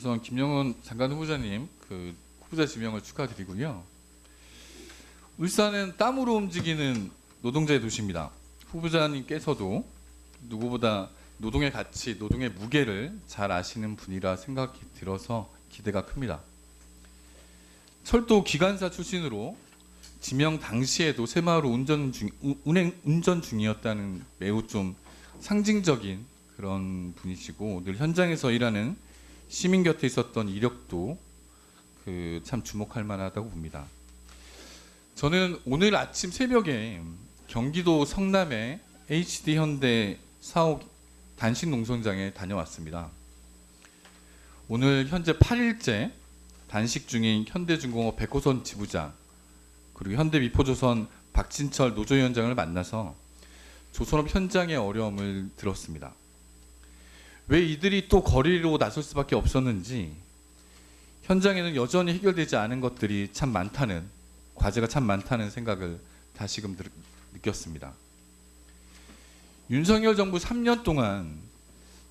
우선 김영훈 장관 후보자님 그 후보자 지명을 축하드리고요. 울산은 땀으로 움직이는 노동자의 도시입니다. 후보자님께서도 누구보다 노동의 가치, 노동의 무게를 잘 아시는 분이라 생각이 들어서 기대가 큽니다. 철도 기관사 출신으로 지명 당시에도 새마을호 운전 중 우- 운행 운전 중이었다는 매우 좀 상징적인 그런 분이시고 늘 현장에서 일하는 시민 곁에 있었던 이력도 그 참 주목할 만하다고 봅니다. 저는 오늘 아침 새벽에 경기도 성남의 HD 현대 사옥 단식 농성장에 다녀왔습니다. 오늘 현재 8일째 단식 중인 현대중공업 백호선 지부장 그리고 현대미포조선 박진철 노조위원장을 만나서 조선업 현장의 어려움을 들었습니다. 왜 이들이 또 거리로 나설 수밖에 없었는지 현장에는 여전히 해결되지 않은 것들이 참 많다는 과제가 참 많다는 생각을 다시금 들- 느꼈습니다. 윤석열 정부 3년 동안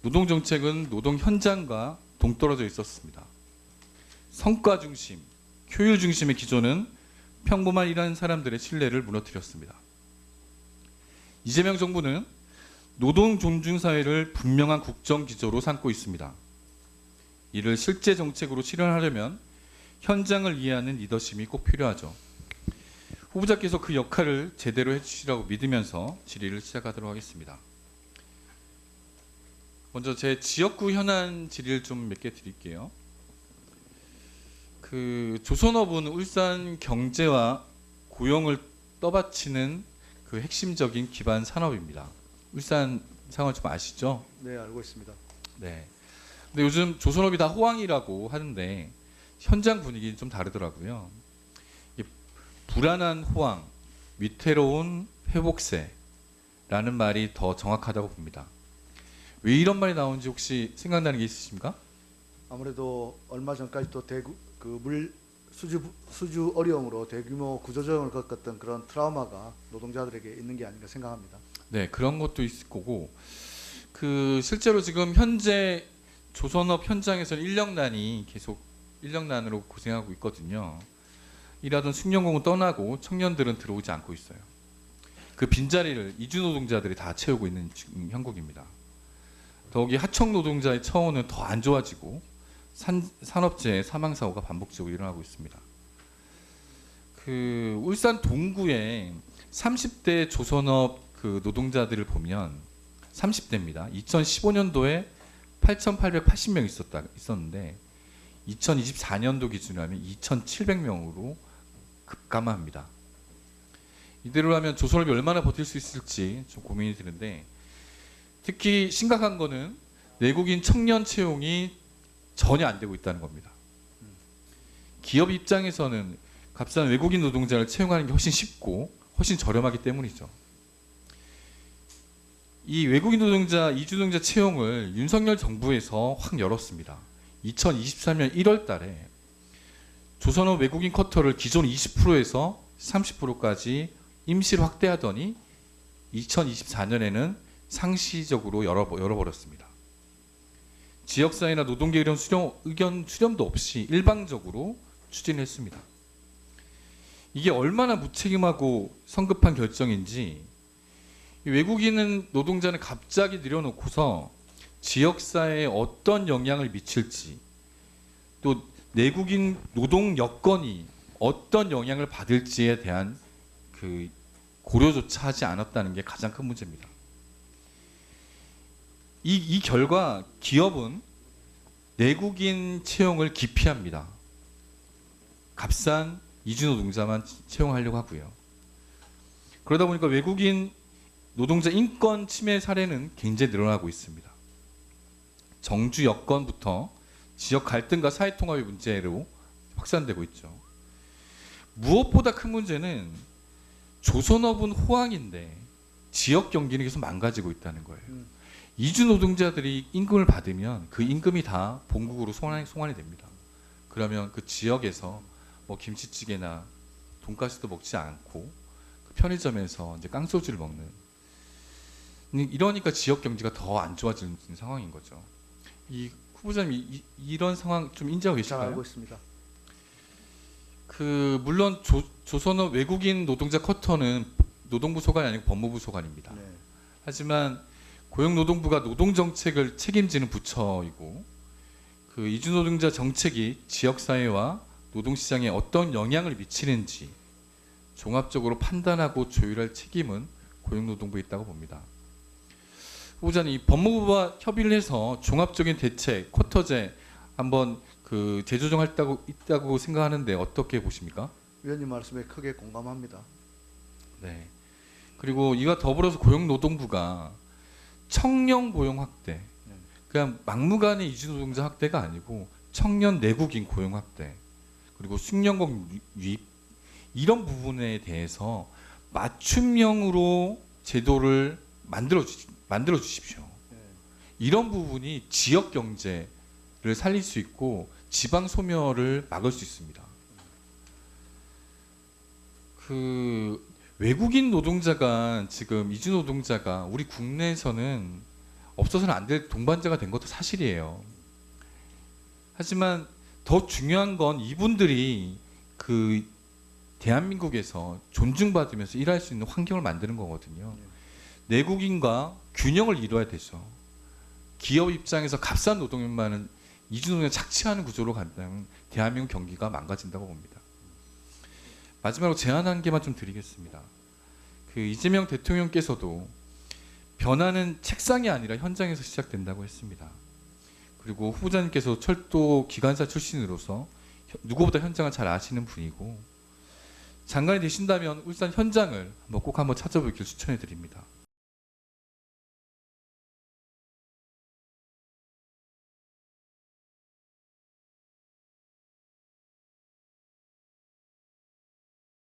노동 정책은 노동 현장과 동떨어져 있었습니다. 성과 중심, 효율 중심의 기조는 평범한 일하는 사람들의 신뢰를 무너뜨렸습니다. 이재명 정부는 노동 존중 사회를 분명한 국정 기조로 삼고 있습니다. 이를 실제 정책으로 실현하려면 현장을 이해하는 리더십이 꼭 필요하죠. 후보자께서 그 역할을 제대로 해주시라고 믿으면서 질의를 시작하도록 하겠습니다. 먼저 제 지역구 현안 질의를 좀 몇 개 드릴게요. 그 조선업은 울산 경제와 고용을 떠받치는 그 핵심적인 기반 산업입니다. 울산 상황 좀 아시죠? 네, 알고 있습니다. 네. 근데 요즘 조선업이 다 호황이라고 하는데 현장 분위기는 좀 다르더라고요. 이 불안한 호황, 위태로운 회복세라는 말이 더 정확하다고 봅니다. 왜 이런 말이 나오는지 혹시 생각나는 게 있으십니까? 아무래도 얼마 전까지 또 대구 그물 수주 수주 어려움으로 대규모 구조조정을 겪었던 그런 트라우마가 노동자들에게 있는 게 아닌가 생각합니다. 네, 그런 것도 있을 거고 그 실제로 지금 현재 조선업 현장에서는 인력난이 계속 인력난으로 고생하고 있거든요. 일하던 숙련공은 떠나고 청년들은 들어오지 않고 있어요. 그 빈자리를 이주 노동자들이 다 채우고 있는 지금 형국입니다. 더욱이 하청 노동자의 처우는 더 안 좋아지고 산, 산업재해 사망 사고가 반복적으로 일어나고 있습니다. 그 울산 동구에 30대 조선업 그 노동자들을 보면 30대입니다. 2015년도에 8,880명 있었다 있었는데 2024년도 기준으로 하면 2,700명으로 급감합니다. 이대로 하면 조선업이 얼마나 버틸 수 있을지 좀 고민이 드는데 특히 심각한 거는 내국인 청년 채용이 전혀 안 되고 있다는 겁니다. 기업 입장에서는 값싼 외국인 노동자를 채용하는 게 훨씬 쉽고 훨씬 저렴하기 때문이죠. 이 외국인 노동자 이주 노동자 채용을 윤석열 정부에서 확 열었습니다. 2023년 1월 달에 조선업 외국인 쿼터를 기존 20%에서 30%까지 임시로 확대하더니 2024년에는 상시적으로 열어, 열어버렸습니다. 지역사회나 노동계 수렴, 의견 수렴도 없이 일방적으로 추진했습니다. 이게 얼마나 무책임하고 성급한 결정인지 이 외국인은 노동자는 갑자기 늘여놓고서 지역 사회에 어떤 영향을 미칠지 또 내국인 노동 여건이 어떤 영향을 받을지에 대한 그 고려조차 하지 않았다는 게 가장 큰 문제입니다. 이, 이 결과 기업은 내국인 채용을 기피합니다. 값싼 이주 노동자만 채용하려고 하고요. 그러다 보니까 외국인 노동자 인권 침해 사례는 굉장히 늘어나고 있습니다. 정주 여건부터 지역 갈등과 사회 통합의 문제로 확산되고 있죠. 무엇보다 큰 문제는 조선업은 호황인데 지역 경기는 계속 망가지고 있다는 거예요. 음. 이주 노동자들이 임금을 받으면 그 임금이 다 본국으로 송환이, 송환이 됩니다. 그러면 그 지역에서 뭐 김치찌개나 돈가스도 먹지 않고 그 편의점에서 이제 깡소주를 먹는 이러니까 지역 경제가 더 안 좋아지는 상황인 거죠. 이 후보자님 이, 이, 런 상황 좀 인지하고 잘 알고 계신가요? 있습니다. 그 물론 조, 조선업 외국인 노동자 커터는 노동부 소관이 아니고 법무부 소관입니다. 네. 하지만 고용노동부가 노동정책을 책임지는 부처이고 그 이주노동자 정책이 지역사회와 노동시장에 어떤 영향을 미치는지 종합적으로 판단하고 조율할 책임은 고용노동부에 있다고 봅니다. 후보자님, 이 법무부와 협의를 해서 종합적인 대책, 쿼터제 한번 그 재조정할 있다고 생각하는데 어떻게 보십니까? 위원님 말씀에 크게 공감합니다. 네. 그리고 이와 더불어서 고용노동부가 청년 고용 확대, 네. 그냥 막무가내 이주 노동자 확대가 아니고 청년 내국인 고용 확대, 그리고 숙련공 유입 이런 부분에 대해서 맞춤형으로 제도를 만들어 주 만들어 주십시오. 네. 이런 부분이 지역 경제를 살릴 수 있고 지방 소멸을 막을 수 있습니다. 그 외국인 노동자가 지금 이주 노동자가 우리 국내에서는 없어서는 안 될 동반자가 된 것도 사실이에요. 하지만 더 중요한 건 이분들이 그 대한민국에서 존중받으면서 일할 수 있는 환경을 만드는 거거든요. 내국인과 균형을 이뤄야 되죠. 기업 입장에서 값싼 노동력만은 이주노동에 착취하는 구조로 간다면 대한민국 경기가 망가진다고 봅니다. 마지막으로 제안 한 개만 좀 드리겠습니다. 그 이재명 대통령께서도 변화는 책상이 아니라 현장에서 시작된다고 했습니다. 그리고 후보자님께서 철도 기관사 출신으로서 현- 누구보다 현장을 잘 아시는 분이고 장관이 되신다면 울산 현장을 한번 꼭 한번 찾아보길 추천해 드립니다.